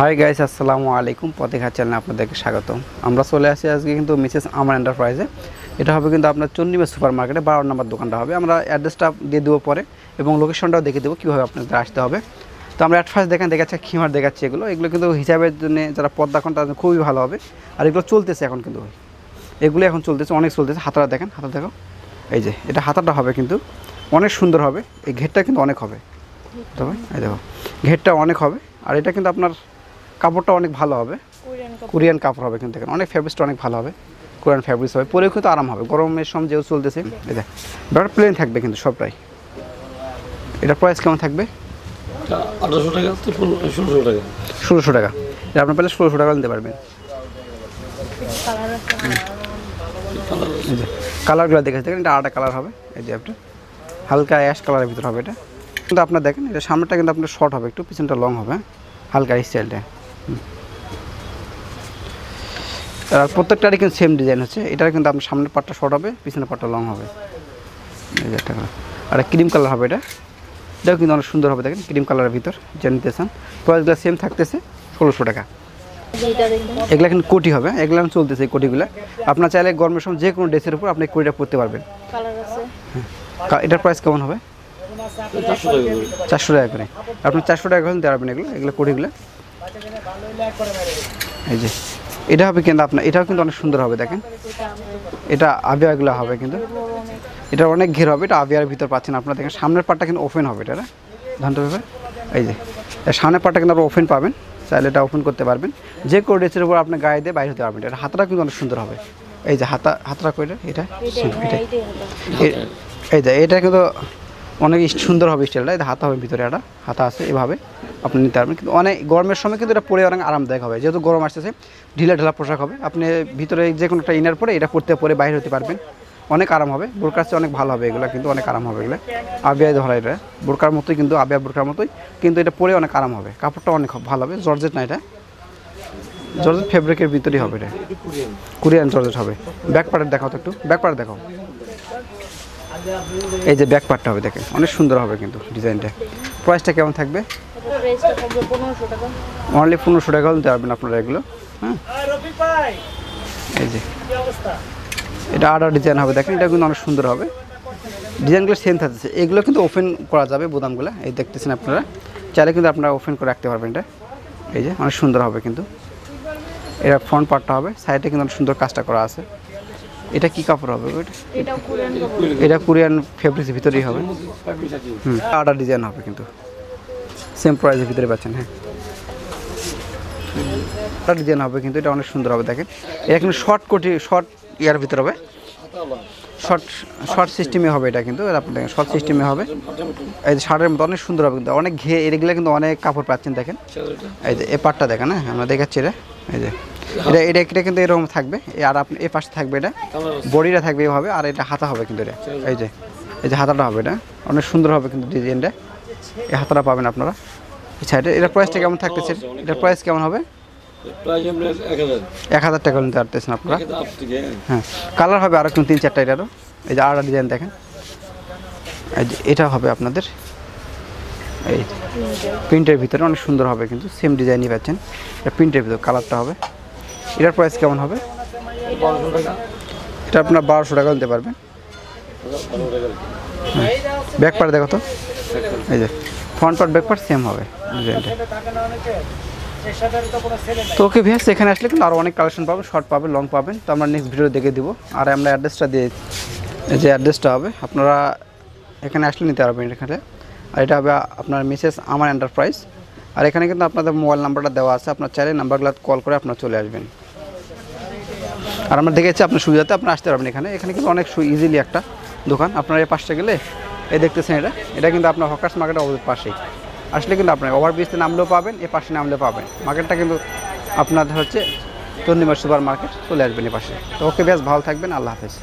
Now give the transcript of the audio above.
Hi guys আসসালামু আলাইকুম পথেঘাট চ্যানেলে আপনাদেরকে স্বাগতম। আমরা চলে আসি আজকে কিন্তু মিসেস আমার এন্টারপ্রাইজে এটা হবে কিন্তু আপনার চন্ডিমা সুপার মার্কেটে বারো নম্বর দোকানটা হবে। আমরা অ্যাড্রেসটা দিয়ে দেবো পরে এবং লোকেশনটাও দেখে দেবো কীভাবে আপনাদের আসতে হবে। তো আমরা অ্যাট ফার্স্ট দেখেন, দেখাচ্ছি খিমার দেখাচ্ছি এগুলো। এগুলো কিন্তু হিসাবের জন্য যারা পদ্মা এখন তাদের খুবই ভালো হবে। আর এগুলো চলতেছে এখন কিন্তু। এগুলো এখন চলতেছে, অনেক চলতেছে। হাতাটা দেখেন, হাতা দেখো। এই যে, এটা হাতাটা হবে কিন্তু। অনেক সুন্দর হবে। এই ঘেরটা কিন্তু অনেক হবে। তবে এই দেখো, ঘেরটা অনেক হবে। আর এটা কিন্তু আপনার কাপড়টা অনেক ভালো হবে। কোরিয়ান কাপড়। হবে কিন্তু এখানে অনেক ফ্যাব্রিক্সটা অনেক ভালো হবে। কোরিয়ান ফ্যাব্রিক্স হবে। পরেও কিন্তু আরাম হবে। গরমের সময় যেহেতু চলতেছে এটা ব্যাপার প্লেন থাকবে কিন্তু সবটাই। এটার প্রাইস কেমন থাকবে? আঠারোশো টাকা ষোলোশো টাকা। ষোলোশো টাকা। এটা আপনার পেলে ষোলোশো টাকা নিতে পারবেন। কালারগুলো দেখে দেখেন এটা আলাদা কালার হবে। এই যে আপনার হালকা অ্যাশ কালারের ভিতর হবে এটা। কিন্তু আপনার দেখেন এটা সামনেটা কিন্তু আপনার শর্ট হবে একটু পিছনটা লং হবে হালকা স্টাইলটা প্রত্যেকটারই কিন্তু সেম ডিজাইন হচ্ছে এটার কিন্তু আপনার সামনের পাটটা শর্ট হবে পিছনের পাটটা লং হবে। আর ক্রিম কালার হবে এটা। এটাও কিন্তু অনেক সুন্দর হবে দেখেন ক্রিম কালারের ভিতর যা নিতেছেন প্রাইসগুলো সেম থাকতেছে ষোলোশো টাকা। এগুলা কিন্তু কোটি হবে এগুলো এখন চলতেছে এই কোটিগুলো। আপনার চাইলে গরমের সময় যে কোনো ড্রেসের উপর আপনি কোটিটা পরতে পারবেন। এটার প্রাইস কেমন হবে? চারশো টাকা করে। চারশো টাকা করে। আপনি চারশো টাকা করে দিতে পারবেন এগুলো এগুলো কোটিগুলো। এই যে এটা হবে কিন্তু আপনার এটাও কিন্তু অনেক সুন্দর হবে দেখেন। এটা আবিয়াগুলো হবে কিন্তু। এটা অনেক ঘের হবে এটা আবিয়ার ভিতর পাচ্ছেন আপনারা দেখেন সামনের পাটটা কিন্তু ওপেন হবে এটা ধানটা ব্যাপার এই যে সামনের পাটটা কিন্তু আপনারা ওপেন পাবেন চাইলে এটা ওপেন করতে পারবেন। যে কোনো ড্রেসের উপর আপনি গায়ে দিয়ে বাইরে হতে পারবেন এটা হাতটা কিন্তু অনেক সুন্দর হবে। এই যে হাতা হাতটা করে এটা? এই যে এটা কিন্তু অনেক সুন্দর হবে স্টাইলটা এটা হাতা হবে ভিতরে একটা হাতা আছে এভাবে আপনি নিতে পারবেন। কিন্তু অনেক গরমের সময় কিন্তু এটা পরে অনেক আরামদায়ক হবে। যেহেতু গরম আসতেছে ঢিলা ঢালা পোশাক হবে। আপনি ভিতরে যে কোনো একটা ইনার পরে এটা পরতে পরে বাইরে হতে পারবেন। অনেক আরাম হবে। বোরকার চেয়ে অনেক ভালো হবে এগুলো কিন্তু অনেক আরাম হবে এগুলো। আবিয়া ধরা এটা। বোরকার মতোই কিন্তু আবিয়া বোরকার মতোই। কিন্তু এটা পরে অনেক আরাম হবে। কাপড়টা অনেক ভালো হবে। জর্জেট না এটা। জর্জেট ফেব্রিকের ভিতরেই হবে এটা। কোরিয়ান জর্জেট হবে। ব্যাক পার্টের দেখাও তো একটু। ব্যাক পার্ট দেখাও। এই যে ব্যাক পার্টটা হবে, দেখেন। অনেক সুন্দর হবে কিন্তু ডিজাইনটা। প্রাইসটা কেমন থাকবে? অনলি পনেরোশো টাকা দিতে পারবেন আপনারা এগুলো হ্যাঁ? এই যে। এটা আডার ডিজাইন হবে, দেখেন, এটা কিন্তু অনেক সুন্দর হবে। ডিজাইনগুলো সেম থাকতেছে। এগুলো কিন্তু ওপেন করা যাবে বোদামগুলো, এই দেখতেছেন আপনারা। চাইলে কিন্তু আপনারা ওপেন করে রাখতে পারবেন এটা। এই যে, অনেক সুন্দর হবে কিন্তু। এটা ফ্রন্ট পার্টটা হবে সাইডে কিন্তু অনেক সুন্দর কাজটা করা আছে। এটা কি কাপড় হবে এটা কোরিয়ান ফেব্রিক্সের ভিতরেই হবে। হুম আডার ডিজাইন হবে কিন্তু। সেম প্রাইসের ভিতরে পাচ্ছেন হ্যাঁ। আডার ডিজাইন হবে কিন্তু এটা অনেক সুন্দর হবে দেখেন। এটা কিন্তু শর্ট কোটি শর্ট ইয়ার ভিতরে হবে। শর্ট শর্ট সিস্টেমে হবে এটা কিন্তু আপনি দেখেন শর্ট সিস্টেমে হবে। এই যে শার্টের মতো অনেক সুন্দর হবে কিন্তু অনেক ঘে এগুলো কিন্তু অনেক কাপড় পাচ্ছেন দেখেন। এই যে এ পাটটা দেখেন হ্যাঁ আমরা দেখাচ্ছি এটা। এই যে এটা এটা এটা কিন্তু এরকম থাকবে। এ আর আপনি এই পাশে থাকবে এটা। বডিটা থাকবে এভাবে আর এটা হাতা হবে কিন্তু এটা। এই যে এই যে হাতাটা হবে এটা। অনেক সুন্দর হবে কিন্তু ডিজাইনটা। এই হাতাটা পাবেন আপনারা। এই সাইডে এটার প্রাইসটা কেমন থাকতেছে? এটার প্রাইস কেমন হবে? এক হাজার। টাকা নিতে পারতেছেন আপনারা। হ্যাঁ কালার হবে আরও কিন্তু তিন চারটা এটারও। এই যে আরেকটা ডিজাইন দেখেন। এই যে এটা হবে আপনাদের। এই প্রিন্টের ভিতরে অনেক সুন্দর হবে কিন্তু সেম ডিজাইনই পাচ্ছেন। এটা প্রিন্টের ভিতর কালারটা হবে। এটার প্রাইস কেমন হবে? এটা আপনার বারোশো টাকা নিতে পারবেন। ব্যাক পার্ট দেখো তো। এই যে front part back part same হবে তো ওকে ভিয়াস এখানে আসলে কিন্তু আরও অনেক কালেকশন পাবেন শর্ট পাবেন লং পাবেন। তো আমরা নেক্সট ভিডিও দেখে দিব। আর আমরা অ্যাড্রেসটা দিয়ে যে অ্যাড্রেসটা হবে, আপনারা এখানে আসলে নিতে পারবেন এখানে। আর এটা হবে আপনার মিসেস আমার এন্টারপ্রাইজ আর এখানে কিন্তু আপনাদের মোবাইল নাম্বারটা দেওয়া আছে। আপনার চাইলে নাম্বারগুলো কল করে আপনারা চলে আসবেন। আর আমরা দেখেছি আপনার সুবিধাতে আপনি আসতে পারবেন এখানে। এখানে কিন্তু অনেক ইজিলি একটা দোকান। আপনার এই পাশটা গেলে এই দেখতেছেন এটা। এটা কিন্তু আপনার হকার্স মার্কেটের অপোজিট পাশেই। আসলে কিন্তু আপনার ওভারব্রিজতে নামলেও পাবেন, এ পাশে নামলেও পাবেন। মার্কেটটা কিন্তু আপনার হচ্ছে চন্ডিমার সুপার মার্কেট চলে আসবেন এ পাশে। তো ওকে বেশ, ভালো থাকবেন। আল্লাহ হাফেজ।